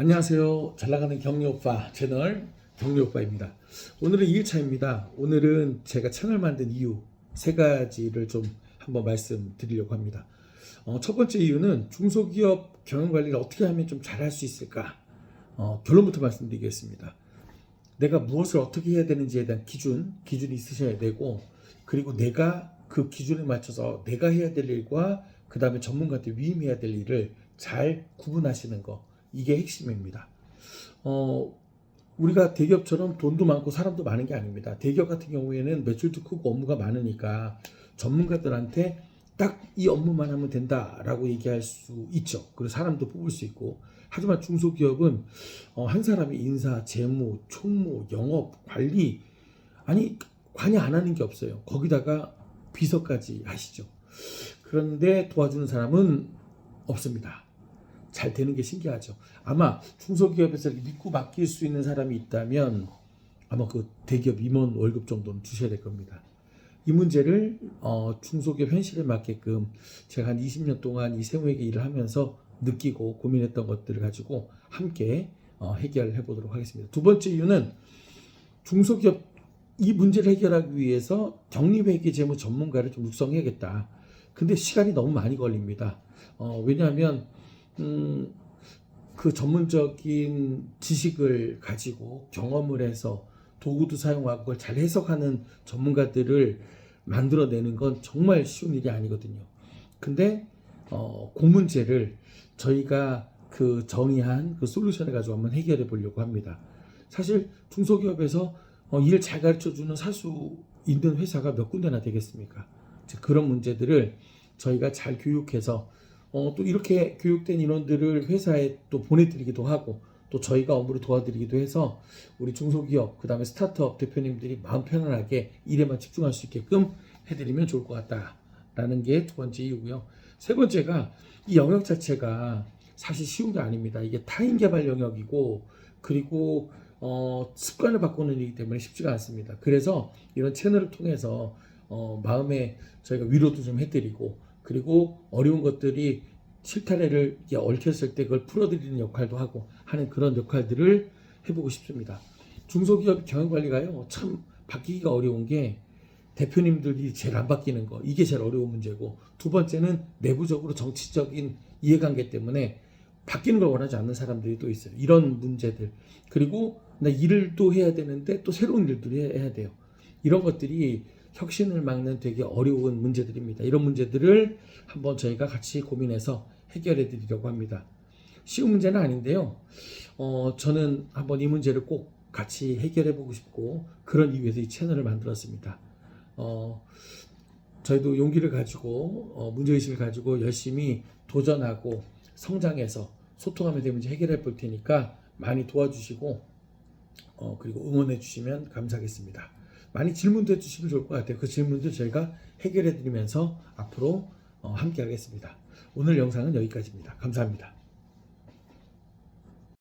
안녕하세요. 잘 나가는 경리오빠 채널 경리오빠입니다. 오늘은 2일차입니다. 오늘은 제가 채널 만든 이유 세 가지를 좀 한번 말씀드리려고 합니다. 어, 첫 번째 이유는 중소기업 경영관리를 어떻게 하면 좀 잘할 수 있을까? 어, 결론부터 말씀드리겠습니다. 내가 무엇을 어떻게 해야 되는지에 대한 기준, 기준이 있으셔야 되고, 그리고 내가 그 기준에 맞춰서 내가 해야 될 일과 그 다음에 전문가한테 위임해야 될 일을 잘 구분하시는 거. 이게 핵심입니다. 어, 우리가 대기업처럼 돈도 많고 사람도 많은 게 아닙니다. 대기업 같은 경우에는 매출도 크고 업무가 많으니까 전문가들한테 딱 이 업무만 하면 된다라고 얘기할 수 있죠. 그리고 사람도 뽑을 수 있고. 하지만 중소기업은 어, 한 사람이 인사, 재무, 총무, 영업, 관리 아니 관여 안 하는 게 없어요. 거기다가 비서까지 하시죠. 그런데 도와주는 사람은 없습니다. 잘 되는 게 신기하죠. 아마 중소기업에서 믿고 맡길 수 있는 사람이 있다면 아마 그 대기업 임원 월급 정도는 주셔야 될 겁니다. 이 문제를 어, 중소기업 현실에 맞게끔 제가 한 20년 동안 이 세무회계 일을 하면서 느끼고 고민했던 것들을 가지고 함께 어, 해결해 보도록 하겠습니다. 두 번째 이유는 중소기업 이 문제를 해결하기 위해서 격리회계 재무 전문가를 좀 육성해야겠다. 근데 시간이 너무 많이 걸립니다. 어, 왜냐하면 음, 그 전문적인 지식을 가지고 경험을 해서 도구도 사용하고 그걸 잘 해석하는 전문가들을 만들어내는 건 정말 쉬운 일이 아니거든요. 근데 어, 그 문제를 저희가 그 정의한 그 솔루션을 가지고 한번 해결해 보려고 합니다. 사실 중소기업에서 어, 일을 잘 가르쳐 주는 살수 있는 회사가 몇 군데나 되겠습니까? 그런 문제들을 저희가 잘 교육해서 어, 또 이렇게 교육된 인원들을 회사에 또 보내드리기도 하고 또 저희가 업무를 도와드리기도 해서 우리 중소기업 그다음에 스타트업 대표님들이 마음 편안하게 일에만 집중할 수 있게끔 해드리면 좋을 것 같다라는 게 두 번째 이유고요. 세 번째가 이 영역 자체가 사실 쉬운 게 아닙니다. 이게 타인 개발 영역이고 그리고 어, 습관을 바꾸는 일이기 때문에 쉽지가 않습니다. 그래서 이런 채널을 통해서 어, 마음에 저희가 위로도 좀 해드리고 그리고 어려운 것들이 실타래를 얽혔을 때 그걸 풀어드리는 역할도 하고 하는 그런 역할들을 해보고 싶습니다. 중소기업 경영관리가요 참 바뀌기가 어려운 게 대표님들이 제일 안 바뀌는 거 이게 제일 어려운 문제고 두 번째는 내부적으로 정치적인 이해관계 때문에 바뀌는 걸 원하지 않는 사람들이 또 있어요. 이런 문제들 그리고 나 일을 또 해야 되는데 또 새로운 일들을 해- 해야 돼요. 이런 것들이 혁신을 막는 되게 어려운 문제들입니다. 이런 문제들을 한번 저희가 같이 고민해서 해결해 드리려고 합니다. 쉬운 문제는 아닌데요. 어, 저는 한번 이 문제를 꼭 같이 해결해 보고 싶고 그런 이유에서 이 채널을 만들었습니다. 어, 저희도 용기를 가지고 어, 문제의식을 가지고 열심히 도전하고 성장해서 소통하면 되 문제 해결해 볼 테니까 많이 도와주시고 어, 그리고 응원해 주시면 감사하겠습니다. 많이 질문도 해주시면 좋을 것 같아요. 그 질문들 저희가 해결해 드리면서 앞으로 어, 함께 하겠습니다. 오늘 영상은 여기까지입니다. 감사합니다.